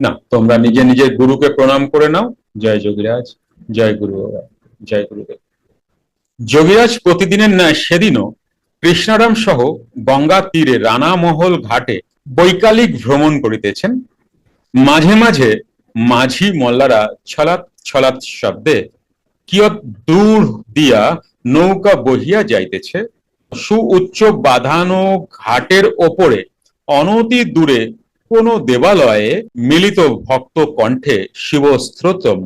না, তোমরা নিজে নিজের গুরুকে প্রণাম করে নাও। জয় যোগীরাজ, জয় গুরু জয় গুরুদেব যোগীরাজ প্রতিদিনের ন্যায় সেদিনও কৃষ্ণারাম সহ গঙ্গা তীরে রানামহল ঘাটে বৈকালিক ভ্রমণ করিতেছেন। মাঝে মাঝে মাঝি মল্লারা ছলাৎ ছলাৎ শব্দে কিয়ৎ দূর দিয়া নৌকা বহিয়া যাইতেছে। সুউচ্চ বাঁধানো ঘাটের ওপরে অনতি দূরে কোন দেবালয়ে মিলিত ভক্ত কণ্ঠে শিবস্ত্রোতম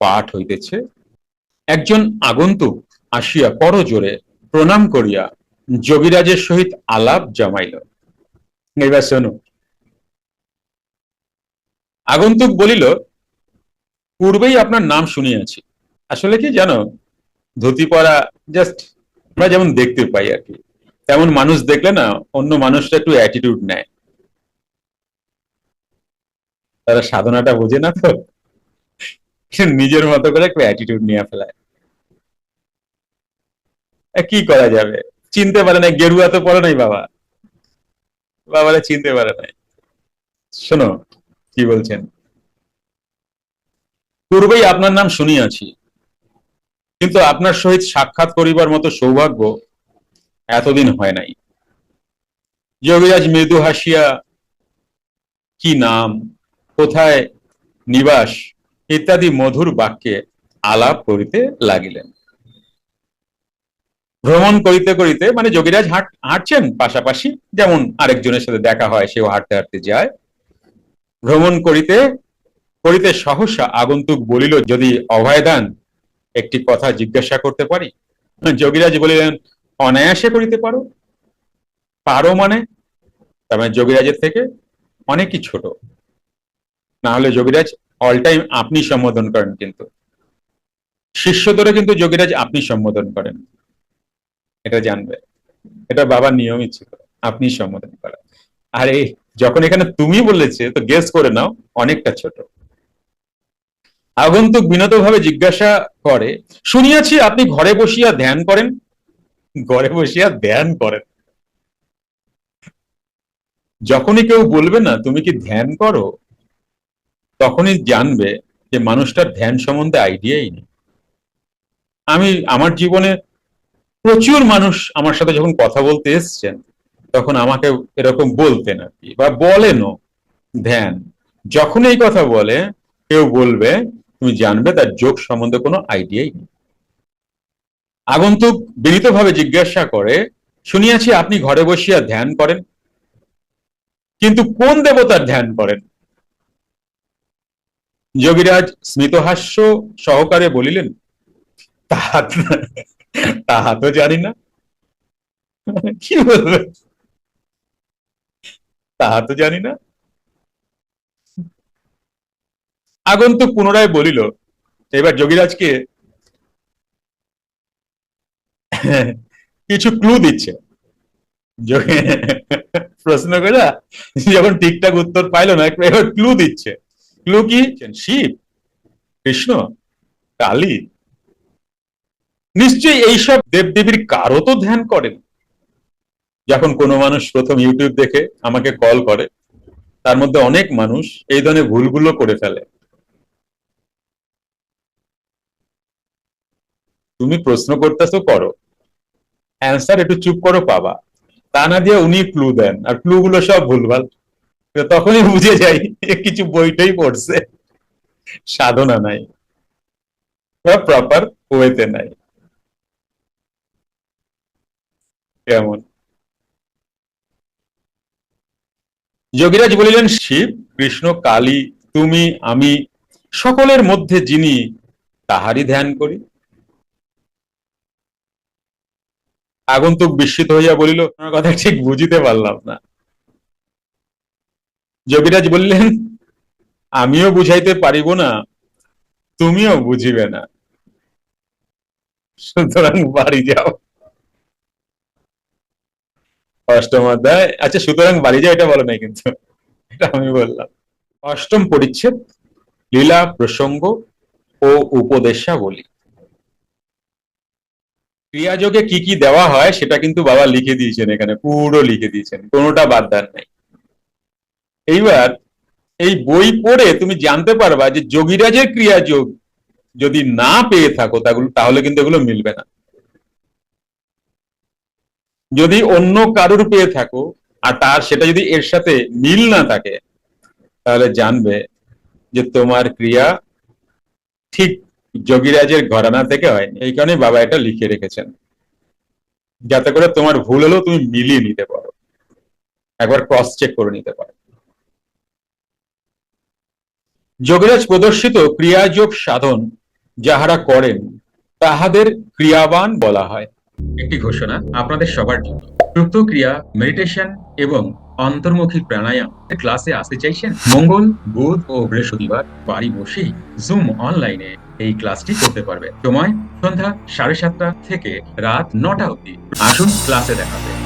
পাঠ হইতেছে। একজন আগন্তুক আসিয়া করজোরে প্রণাম করিয়া যোগীরাজের সহিত আলাপ জমাইল। এবার শোনো। আগন্তুক বলিল, পূর্বেই আপনার নাম শুনিয়াছি। আসলে কি জানো ধুতি পরা জাস্ট আমরা যেমন দেখতে পাই আর কি, তেমন মানুষ দেখলে না অন্য মানুষটা একটু অ্যাটিটিউড নেয়। তারা সাধনাটা বোঝে না তো? নিজের মতো করে একটু অ্যাটিটিউড নিয়ে ফেলায়। কি করা যাবে? চিনতে পারে না গেরুয়া তো পরে নাই বাবা। বাবারা চিনতে পারে নাই। শোনো, কি বলছেন? পূর্বেই আপনার নাম শুনিয়াছি, কিন্তু আপনার সহিত সাক্ষাৎ করিবার মতো সৌভাগ্য এতদিন হয় নাই। যোগীরাজ মৃদু হাসিয়া, কি নাম? কোথায় নিবাস ইত্যাদি মধুর বাক্যে আলাপ করিতে লাগিলেন। ভ্রমণ করিতে করিতে মানে যোগীরাজ হাঁট, হাঁটছেন পাশাপাশি, যেমন আরেকজনের সাথে দেখা হয়, সেও হাঁটতে হাঁটতে যায়। ভ্রমণ করিতে করিতে সহসা আগন্তুক বলিল, যদি অভয় দান, একটি কথা জিজ্ঞাসা করতে পারি? যোগীরাজ বলিলেন, অনায়াসে করিতে পারো। পারো মানে? তার মানে যোগীরাজের থেকে অনেকই ছোট। না হলে যোগীরাজ অল টাইম আপনি সম্বোধন করেন কিন্তু। শিষ্য ধরে কিন্তু যোগীরাজ আপনি সম্বোধন করেন। এটা জানবে। এটা বাবার নিয়মই ছিল। আপনি সম্বোধন করা আর এই যখন এখানে তুমি বলেছে, তো গেস করে নাও, অনেকটা ছোট। আগন্তুক বিনতভাবে জিজ্ঞাসা করে, শুনিয়াছি আপনি ঘরে বসিয়া ধ্যান করেন? ঘরে বসিয়া ধ্যান করেন। যখনই কেউ বলবে না, তুমি কি ধ্যান করো? তখনই জানবে যে মানুষটার ধ্যান সম্বন্ধে আইডিয়াই নেই। আমি, আমার জীবনে প্রচুর মানুষ আমার সাথে যখন কথা বলতে এসছেন, তখন আমাকে এরকম বলতেন আর কি, বা বলেনও ধ্যান। যখন এই কথা বলে, কেউ বলবে, তুমি জানবে তার যোগ সম্বন্ধে কোনো আইডিয়াই নেই। আগন্তুক বিনীতভাবে জিজ্ঞাসা করে, শুনিয়াছি আপনি ঘরে বসিয়া ধ্যান করেন, কিন্তু কোন দেবতার ধ্যান করেন? যোগীরাজ স্মিতহাস্য সহকারে বলিলেন তাহা তো- জানি না। কি বলবে? তাহা তো জানি না। আগন্তুক পুনরায় বলিল, এবার যোগীরাজকে কিছু ক্লু দিচ্ছে। প্রশ্ন করে যখন ঠিকঠাক উত্তর পাইলো না, এবার ক্লু দিচ্ছে। ক্লু কি শিব, কৃষ্ণ, কালী। নিশ্চয়ই এইসব দেবদেবীর কারও তো ধ্যান করেন। যখন কোনো মানুষ প্রথম ইউটিউব দেখে আমাকে কল করে, তার মধ্যে অনেক মানুষ এই ধরনের ভুলগুলো করে ফেলে। তুমি প্রশ্ন করতেছো, করো। অ্যান্সার একটু চুপ করো, পাবা। তা না দিয়ে উনি ক্লু দেন, আর ক্লু গুলো সব ভুলভাল। তখনই বুঝে যাই কিছু বইটাই পড়ছে। সাধনা নাই বা প্রপার ওয়েতে নাই। কেমন? যোগীরাজ বলিলেন, শিব, কৃষ্ণ, কালী, তুমি, আমি, সকলের মধ্যে যিনি, তাহারই ধ্যান করি। আগন্তুক বিস্মিত হইয়া বলিল কথা ঠিক বুঝিতে পারলাম না। যোগীরাজ বললেন, আমিও বুঝাইতে পারিব না, তুমিও বুঝিবে না। সুতরাং বাড়ি যাও। অষ্টম অধ্যায় আচ্ছা সুতরাং বাড়ি যাও, এটা বলো নাই কিন্তু, এটা আমি বললাম। অষ্টম পরিচ্ছেদ, লীলা, প্রসঙ্গ ও উপদেশাবলী। ক্রিয়াযোগে কি কি দেওয়া হয়, সেটা কিন্তু বাবা লিখে দিয়েছেন এখানে, পুরো লিখে দিয়েছেন, কোনোটা বাদ দেন নাই। এইবার এই বই পড়ে তুমি জানতে পারবা যে যোগীরাজের ক্রিয়া যোগ যদি না পেয়ে থাকো তাগুলো, তাহলে কিন্তু এগুলো মিলবে না। যদি অন্য কারোর পেয়ে থাকো আর তার সেটা যদি এর সাথে মিল না থাকে, তাহলে জানবে যে তোমার ক্রিয়া ঠিক যোগীরাজের ঘরানা থেকে হয়নি। এই কারণে বাবা এটা লিখে রেখেছেন। যাতে করে তোমার ভুল হলেও তুমি মিলিয়ে নিতে পারো। একবার ক্রস চেক করে নিতে পারো। যোগীরাজ প্রদর্শিত ক্রিয়াযোগ সাধন যাহারা করেন, তাহাদের ক্রিয়াবান বলা হয়। একটি ঘোষণা আপনাদের সবার জন্য। সুপ্ত ক্রিয়া মেডিটেশন এবং অন্তর্মুখী প্রাণায়াম ক্লাসে আসতে চাইছেন? মঙ্গল, বুধ ও বৃহস্পতিবার বাড়ি বসেই জুম অনলাইনে এই ক্লাসটি করতে পারবে সময় সন্ধ্যা সাড়ে সাতটা থেকে রাত নটা অবধি। আসুন ক্লাসে দেখাবে